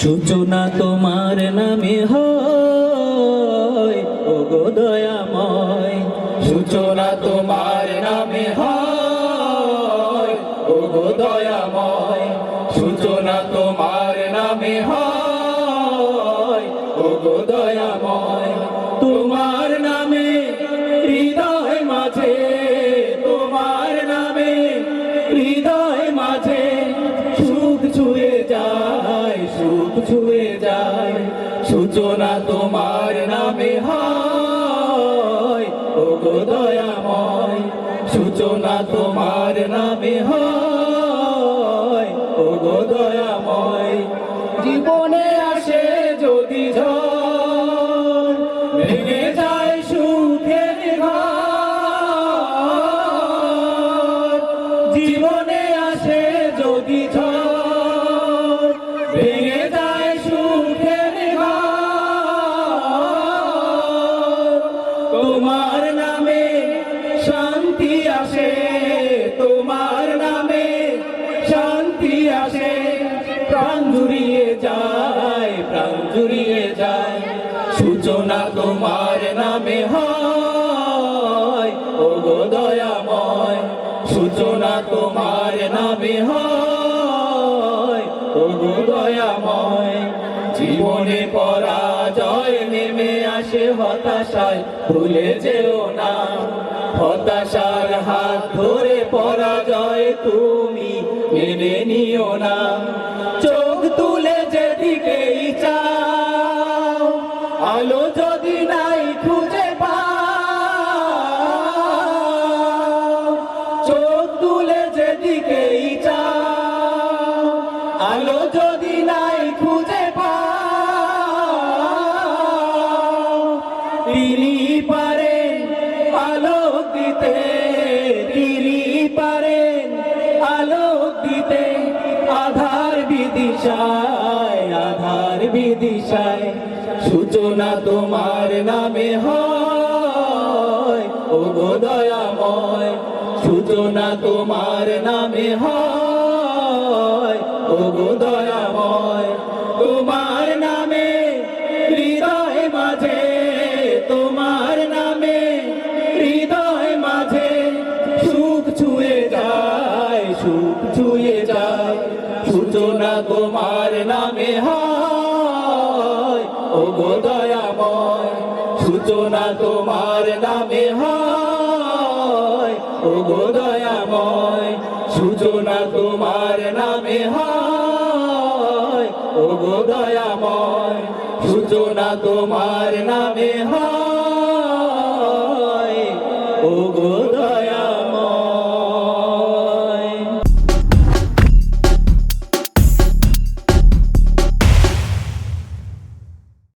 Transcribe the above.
সূচনা তোমার নামে হয় ও গো দয়াময়। সূচনা তোমার নামে হয় ও গো দয়াময়। সূচনা তোমার নামে হয় ও গো দয়াময়। যায়। সূচনা তোমার নামে হয়। দয়াময়, সূচনা তোমার নামে হয়। ও গো দয়াময়, জীবনে আসে যদি ঝড়, ভেঙে যায় সুখের ঘর। জীবনে আসে যদি ঝড় আসে, তোমার নামে শান্তি আসে। প্রাণ জুড়িয়ে যায়, প্রাণ জুড়িয়ে যায়। সূচনা তোমার নামে হয় ও দয়াময়। সূচনা তোমার নামে হয়। আসে হতাশায় ভুলে যেও না। হতাশার হাত ধরে পরাজয় তুমি মেনে নিও না। চোখ তুলে যেদিকেই চাও, আলো যদি নাই খুঁজে পাও, চোখ তুলে যেদিকেই আলো যদি নাই খুঁজে তিনি পারেন আলোক দিতে, তিনি পারেন আলোক দিতে। আধার বিদিশায় আধার বিদিশায়, সূচনা তোমার নামে হয়। সূচনা তোমার নামে হয়। ও দয়াময়, তোমার তোমার নামে হৃদয় মাঝে সুখ ছুঁয়ে যায়, সুখ ছুঁয়ে যায়। সূচনা তোমার নামে হয় ও দয়াময়। সূচনা তোমার নামে হয় ও দয়াময়। সূচনা তোমার নামে হয়। ও গো দয়াময় সূচনা তোমার নামে হয়। ওগো